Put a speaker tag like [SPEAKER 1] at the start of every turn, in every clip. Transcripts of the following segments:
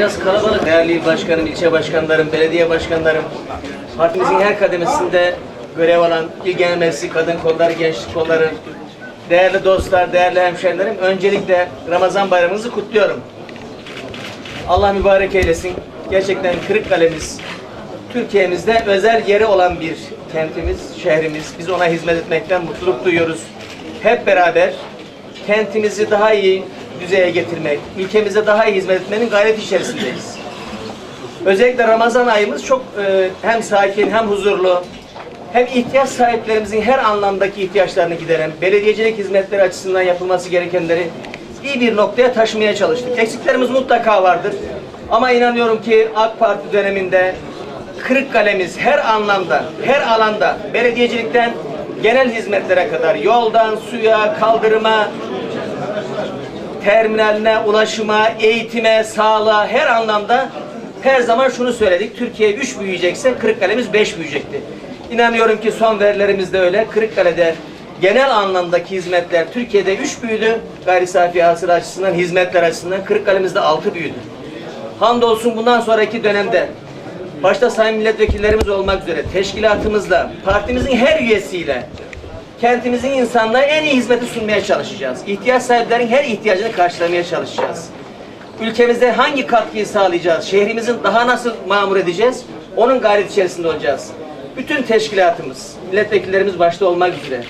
[SPEAKER 1] biraz kalabalık. Değerli il başkanım, ilçe başkanlarım, belediye başkanlarım, partimizin her kademesinde görev alan il genel meclisi, kadın kolları, gençlik kolları, değerli dostlar, değerli hemşehrilerim, öncelikle Ramazan bayramınızı kutluyorum. Allah mübarek eylesin. Gerçekten Kırıkkale'miz Türkiye'mizde özel yeri olan bir kentimiz, şehrimiz. Biz ona hizmet etmekten mutluluk duyuyoruz. Hep beraber kentimizi daha iyi düzeye getirmek, ülkemize daha iyi hizmet etmenin gayreti içerisindeyiz. Özellikle Ramazan ayımız çok e, hem sakin hem huzurlu hem ihtiyaç sahiplerimizin her anlamdaki ihtiyaçlarını gideren, belediyecilik hizmetleri açısından yapılması gerekenleri iyi bir noktaya taşımaya çalıştık. Eksiklerimiz mutlaka vardır. Ama inanıyorum ki AK Parti döneminde Kırıkkale'miz her anlamda, her alanda belediyecilikten genel hizmetlere kadar yoldan, suya, kaldırıma, terminaline, ulaşıma, eğitime, sağlığa her anlamda her zaman şunu söyledik. Türkiye 3 büyüyecekse Kırıkkale'miz 5 büyüyecekti. İnanıyorum ki son verilerimiz de öyle. Kırıkkale'de genel anlamdaki hizmetler Türkiye'de 3 büyüdü. Gayri safi hasıla açısından, hizmetler açısından Kırıkkale'mizde 6 büyüdü. Hamdolsun bundan sonraki dönemde başta sayın milletvekillerimiz olmak üzere teşkilatımızla, partimizin her üyesiyle kentimizin insanlara en iyi hizmeti sunmaya çalışacağız. İhtiyaç sahiplerin her ihtiyacını karşılamaya çalışacağız. Ülkemize hangi katkıyı sağlayacağız? Şehrimizin daha nasıl mamur edeceğiz? Onun gayret içerisinde olacağız. Bütün teşkilatımız, milletvekillerimiz başta olmak üzere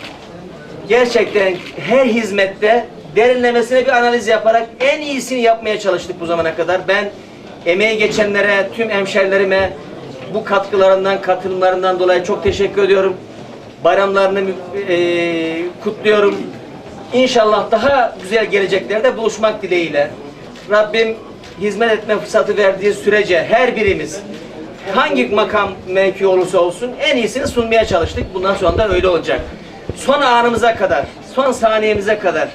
[SPEAKER 1] gerçekten her hizmette derinlemesine bir analiz yaparak en iyisini yapmaya çalıştık bu zamana kadar. Ben emeği geçenlere, tüm hemşerilerime bu katkılarından, katılımlarından dolayı çok teşekkür ediyorum. Bayramlarını eee, kutluyorum. İnşallah daha güzel geleceklerde buluşmak dileğiyle. Rabbim hizmet etme fırsatı verdiği sürece her birimiz hangi makam mevki olursa olsun en iyisini sunmaya çalıştık. Bundan sonra da öyle olacak. Son anımıza kadar, son saniyemize kadar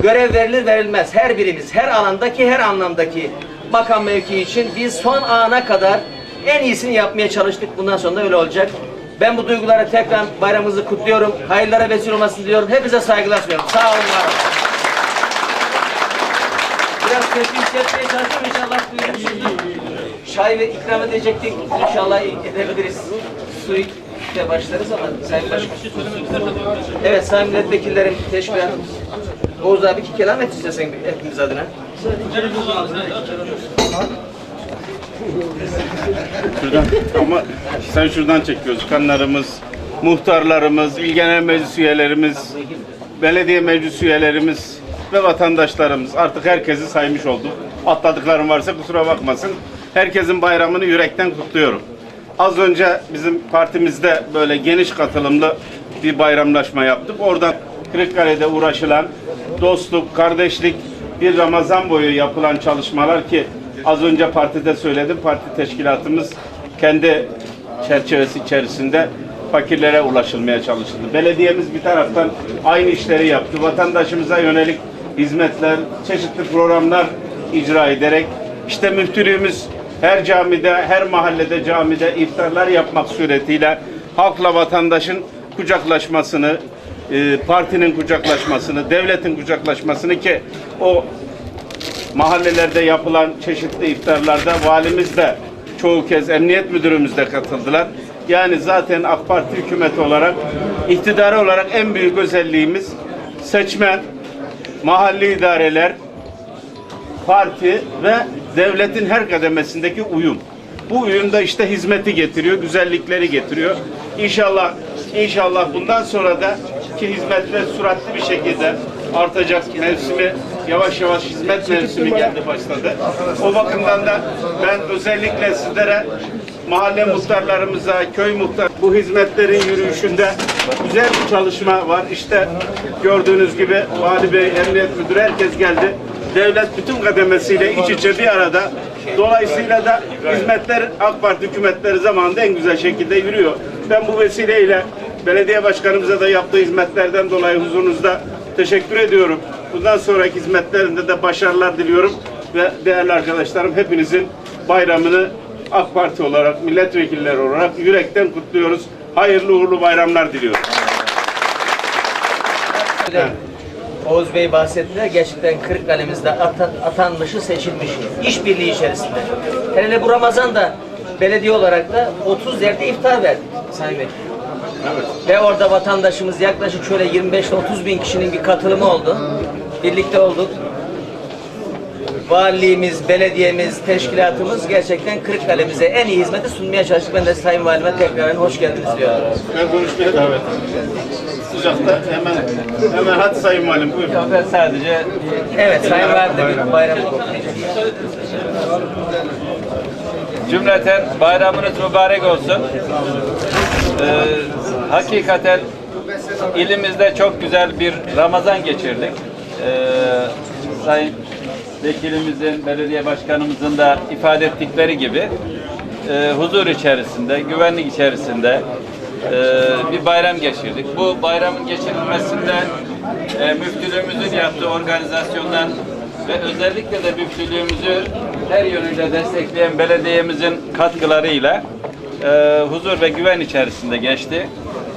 [SPEAKER 1] görev verilir verilmez her birimiz, her alandaki, her anlamdaki makam mevki için biz son ana kadar en iyisini yapmaya çalıştık. Bundan sonra da öyle olacak. Ben bu duygulara tekrar bayramımızı kutluyorum. Hayırlara vesile olmasını diliyorum. Hepinize saygılar sunuyorum. Sağ olun. var olun. Biraz sesli hissetmeye çalışıyorum. İnşallah duyulmuşuzdur. Çay ve ikram edecektik. İnşallah edebiliriz. Su ile başlarız ama Sayın Başkan. Evet Sayın Milletvekillerim, teşkilatım. Oğuz abi iki kelam et istesen hepimiz adına.
[SPEAKER 2] Şuradan ama sen şuradan çekiyoruz. Kanlarımız, muhtarlarımız, il genel meclis üyelerimiz, belediye meclis üyelerimiz ve vatandaşlarımız. Artık herkesi saymış olduk. Atladıklarım varsa kusura bakmasın. Herkesin bayramını yürekten kutluyorum. Az önce bizim partimizde böyle geniş katılımlı bir bayramlaşma yaptık. Oradan Kırıkkale'de uğraşılan dostluk, kardeşlik, bir Ramazan boyu yapılan çalışmalar ki az önce partide söyledim. Parti teşkilatımız kendi çerçevesi içerisinde fakirlere ulaşılmaya çalışıldı. Belediyemiz bir taraftan aynı işleri yaptı. Vatandaşımıza yönelik hizmetler, çeşitli programlar icra ederek işte müftülüğümüz her camide, her mahallede camide iftarlar yapmak suretiyle halkla vatandaşın kucaklaşmasını, e, partinin kucaklaşmasını, devletin kucaklaşmasını ki o mahallelerde yapılan çeşitli iftarlarda valimiz de çoğu kez emniyet müdürümüz de katıldılar. Yani zaten AK Parti hükümeti olarak, iktidarı olarak en büyük özelliğimiz seçmen, mahalli idareler, parti ve devletin her kademesindeki uyum. Bu uyum da işte hizmeti getiriyor, güzellikleri getiriyor. İnşallah inşallah bundan sonra da ki hizmetler süratli bir şekilde artacak mevsimi yavaş yavaş hizmet mevsimi geldi başladı. O bakımdan da ben özellikle sizlere mahalle muhtarlarımıza, köy muhtar bu hizmetlerin yürüyüşünde güzel bir çalışma var. İşte gördüğünüz gibi Vali Bey, Emniyet Müdürü herkes geldi devlet bütün kademesiyle iç içe bir arada. Dolayısıyla da hizmetler AK Parti hükümetleri zamanında en güzel şekilde yürüyor. Ben bu vesileyle belediye başkanımıza da yaptığı hizmetlerden dolayı huzurunuzda teşekkür ediyorum. Bundan sonraki hizmetlerinde de başarılar diliyorum ve değerli arkadaşlarım hepinizin bayramını AK Parti olarak, milletvekilleri olarak yürekten kutluyoruz. Hayırlı uğurlu bayramlar diliyorum.
[SPEAKER 1] Evet. Oğuz Bey bahsettiler. Gerçekten Kırıkkale'mizde atan, atanmışı seçilmiş. İşbirliği içerisinde. Hele bu Ramazan'da belediye olarak da 30 yerde iftar verdik Sayın Bey. Ve orada vatandaşımız yaklaşık şöyle 25 ile 30 bin kişinin bir katılımı oldu. Birlikte olduk. Valiliğimiz, belediyemiz, teşkilatımız gerçekten Kırıkkale'mize en iyi hizmeti sunmaya çalıştık. Ben de Sayın Valime tekrar hoş geldiniz diyorum.
[SPEAKER 2] Ben konuşmaya davet Sıcakta hemen hemen hadi Sayın Valim buyurun.
[SPEAKER 3] Ben sadece
[SPEAKER 1] Evet Sayın Valim de bir bayram
[SPEAKER 3] cümleten bayramınız mübarek olsun. Ee, hakikaten ilimizde çok güzel bir Ramazan geçirdik. Ee, Sayın Vekilimizin, belediye başkanımızın da ifade ettikleri gibi e, huzur içerisinde, güvenlik içerisinde e, bir bayram geçirdik. Bu bayramın geçirilmesinde e, müftülüğümüzün yaptığı organizasyondan ve özellikle de müftülüğümüzü her yönüyle destekleyen belediyemizin katkılarıyla e, huzur ve güven içerisinde geçti.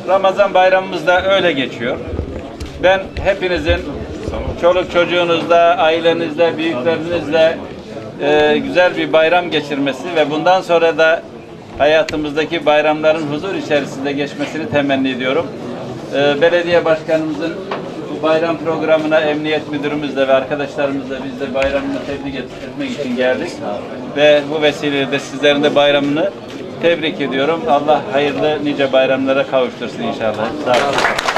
[SPEAKER 3] Ramazan bayramımız da öyle geçiyor. Ben hepinizin çoluk çocuğunuzla, ailenizle, büyüklerinizle e, güzel bir bayram geçirmesi ve bundan sonra da hayatımızdaki bayramların huzur içerisinde geçmesini temenni ediyorum. E, belediye başkanımızın bu bayram programına emniyet müdürümüzle ve arkadaşlarımızla biz de bayramını tebrik et- etmek için geldik. Ve bu vesileyle de sizlerin de bayramını tebrik ediyorum. Allah hayırlı nice bayramlara kavuştursun inşallah. Sağ olun.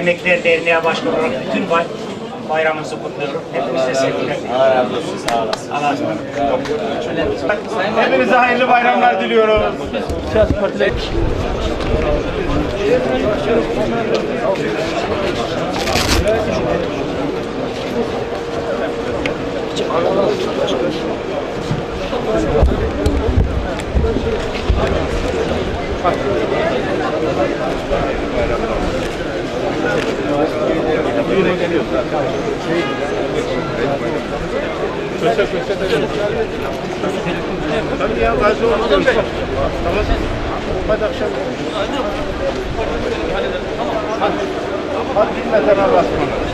[SPEAKER 4] Emekliler Derneği Başkanı olarak bütün bay bayramınızı kutluyorum. Hepinize sevgiler. Allah razı olsun.
[SPEAKER 2] Hepinize hayırlı bayramlar diliyorum. Hadi akşam. Hadi. Dinleten Allah'a ısmarladık.